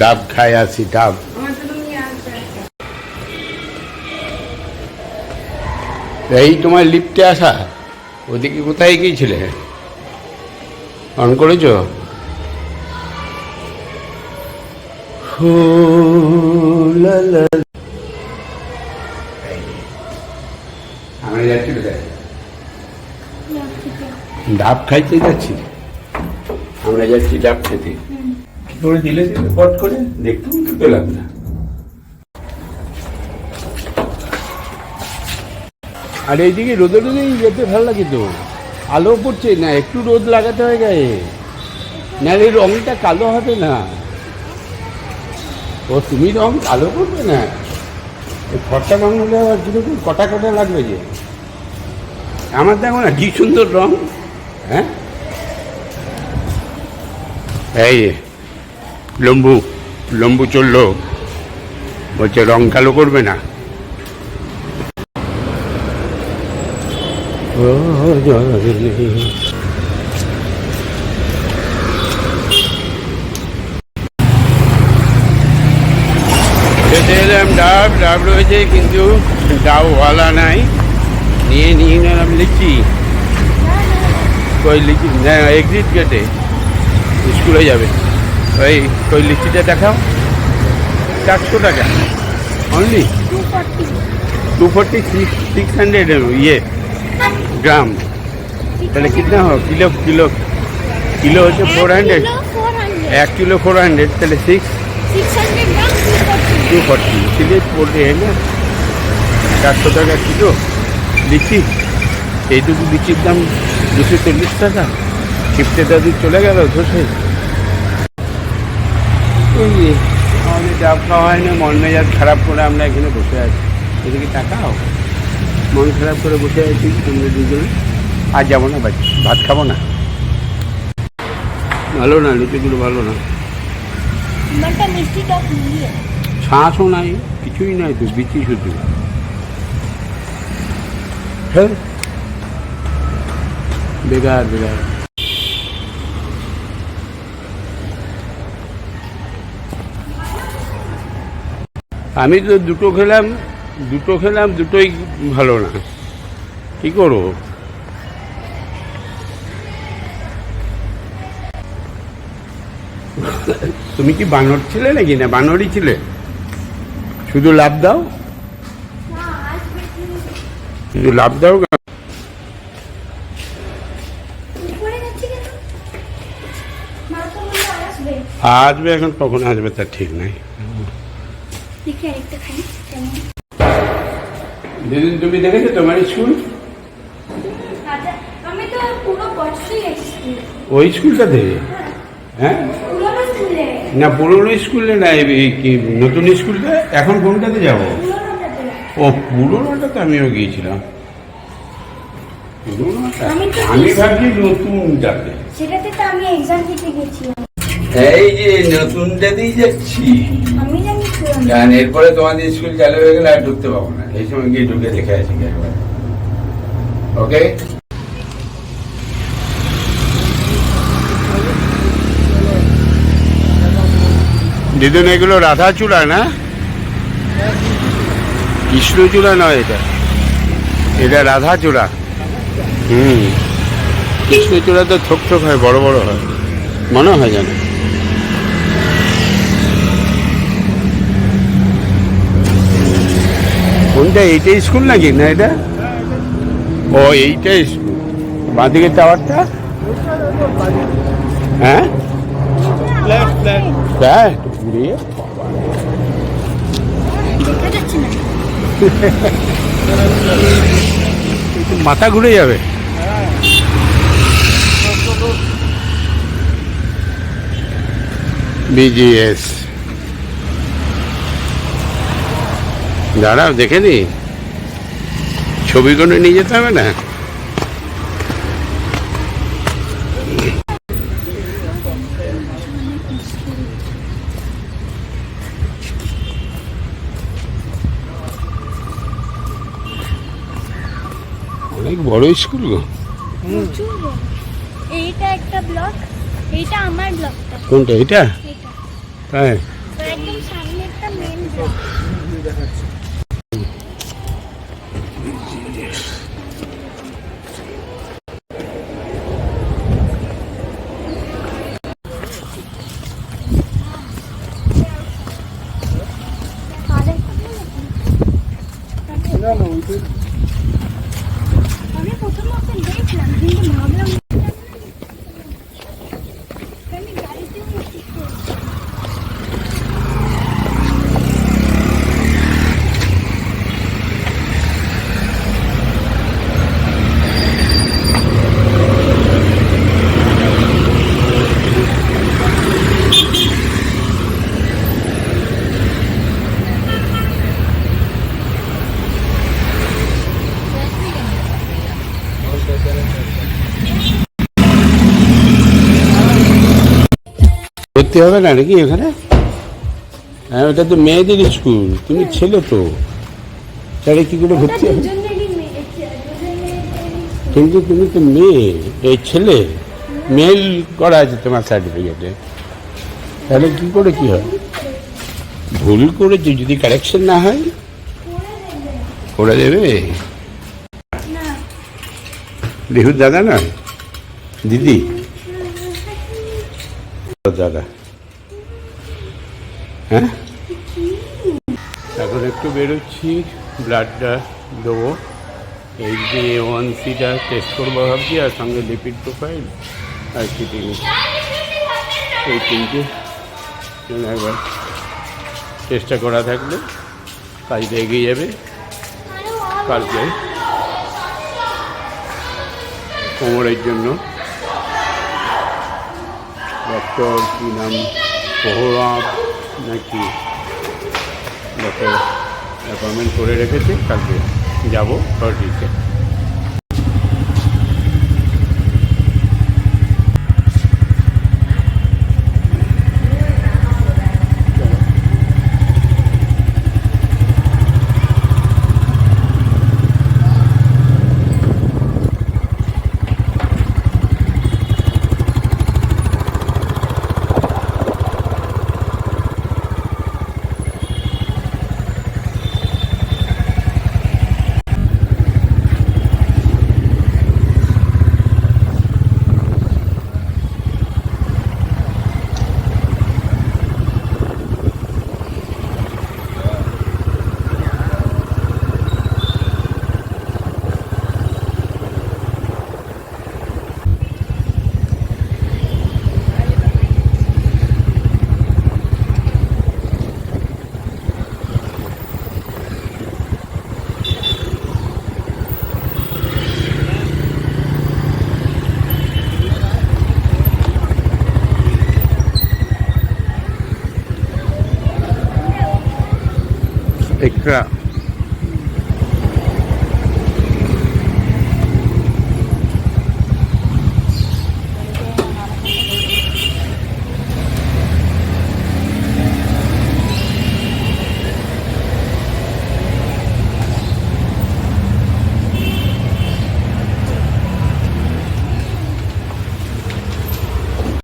ডাব খাই আছি, ডাব। এই তোমার লিফটে আসা? ওদিকে কোথায় গিয়েছিলে? অন করেছ? ডাব খাইতে যাচ্ছি? আমরা যাচ্ছি ডাব খেতে। কি করে দিলে? দিলে পট করে? দেখতেও তো পেলাম না। আর এইদিকে রোদে রোদেই যেতে ভালো লাগে তো। আলো পড়ছে না একটু রোদ লাগাতে হয় গায়ে। নাহলে রংটা কালো হবে না। ও তুমি রং কালো করবে না? এই ফর্সা রং হলে আবার কীরকম কটা কটা লাগবে যে? আমার দেখো না কি সুন্দর রং হ্যাঁ? এই যে, লম্বু লম্বু চলল বলছে রং কালো করবে না ও জলে খেতে এলাম ডাব ডাব রয়েছে কিন্তু ডাবওয়ালা নাই নিয়ে নিয়ে নিলাম লিচি কই লিচি না এক্সিট গেটে স্কুলে যাবে। ওই ওই লিচিটা দেখাও। চারশো টাকা। Only two forty six six hundred ইয়ে গ্রাম। তাহলে কিতনা হোক কিলো কিলো কিলো হচ্ছে ফোর হান্ড্রেড এক কিলো ফোর হান্ড্রেড তাহলে সিক্স টু ফর্টি সিলে পড়ে না? চারশো টাকা কিলো। লিচি? এইটুকু লিচির দাম দুশো চল্লিশ টাকা। ফিফটি দাদি চলে গেল ধসে ওই আমাদের ডাব খাওয়া হয় না মন মেজাজ খারাপ করে আমরা এখানে বসে আছি। এদিকে টাকাও মন খারাপ করে বসে আছি তোমরা দুজনে। আর যাব না ভাত খাব না। ভালো না লিচিগুলো ভালো না। শ্বাসও নাই কিছুই নাই তো বিচি শুধু। হ্যাঁ? বেকার বেকার। আমি তো দুটো খেলাম দুটো খেলাম দুটোই ভালো না। কি করব? তুমি কি বানর ছিলে নাকি? না বানরই ছিলে? শুধু লাভ দাও? শুধু লাভ দাও তো আসবে। আসবে এখন কখন আসবে তার ঠিক নাই। দেখি আরেকটা খাই কেমন? দিদিন তুমি দেখেছ তোমার স্কুল? আচ্ছা আমি তো পুরো বর্ষই ওই স্কুলটাতে? হ্যাঁ। না পুরনো স্কুলে না কি নতুন স্কুলটা? এখন কোনটাতে যাব? ও পুরোনোটাতে আমিও গিয়েছিলাম। আমি ভাবছি নতুন যাতে সেটাতে তো আমি এক্সাম দিতে গেছিলাম। এই যে নতুনটাতেই যাচ্ছি। আমি জানি জান এরপরে তোমাদের স্কুল চালু হয়ে গেলে আর ঢুকতে পাবো না। এই সময় গিয়ে ঢুকে দেখে আসি ওকে দিদুন, এগুলো রাধা চূড়া না? কৃষ্ণ চূড়া নয় এটা। এটা রাধা চূড়া হুম। কৃষ্ণ চূড়া তো থোক ঠোক হয়, বড় বড় হয়। মনে হয় জানো কোনটা, এইটা স্কুল নাকি? না এটা? ও, এইটা স্কুল। বাঁদিকে টাওয়ারটা? হ্যাঁ? একটু মাথা ঘুরে যাবে। বিজিএস দাঁড়াও দেখে নি। ছবি করে নিয়ে যেতে হবে না? অনেক বড় স্কুল গো। এইটা একটা ব্লক এইটা আমার ব্লকটা। কোনটা এটা তাই? একদম সামনে একটা মেন ব্লক আমি প্রথম ওকে দেখলাম কিন্তু ভাবলাম আমি গাড়িতে উঠছি ভর্তি হবে না নাকি এখানে? হ্যাঁ ওটা তো মেয়েদের স্কুল, তুমি ছেলে তো। তাহলে কি করে ভর্তি হবে? কিন্তু তুমি তো মেয়ে, এই ছেলে, মেল করা আছে তোমার সার্টিফিকেটে তাহলে কি করে কি হয়? ভুল করেছে, যদি কারেকশন না হয়? করে দেবে? রিহুর দাদা না দিদি? দাদা। হ্যাঁ? এখন একটু বেরোচ্ছি ব্লাডটা দেবো। এই যে ওয়ান সিটা টেস্ট করব ভাবছি, আর সঙ্গে লিপিড প্রোফাইল আর কিটিং এই তিনটে। একবার চেষ্টা করা থাকলে কাজটা এগিয়ে যাবে। কালকে কোমরের জন্য। ডক্টর কী নাম? নাকি ডক্টর অ্যাপয়েন্টমেন্ট করে রেখেছে কালকে যাব থর্টিতে ikra.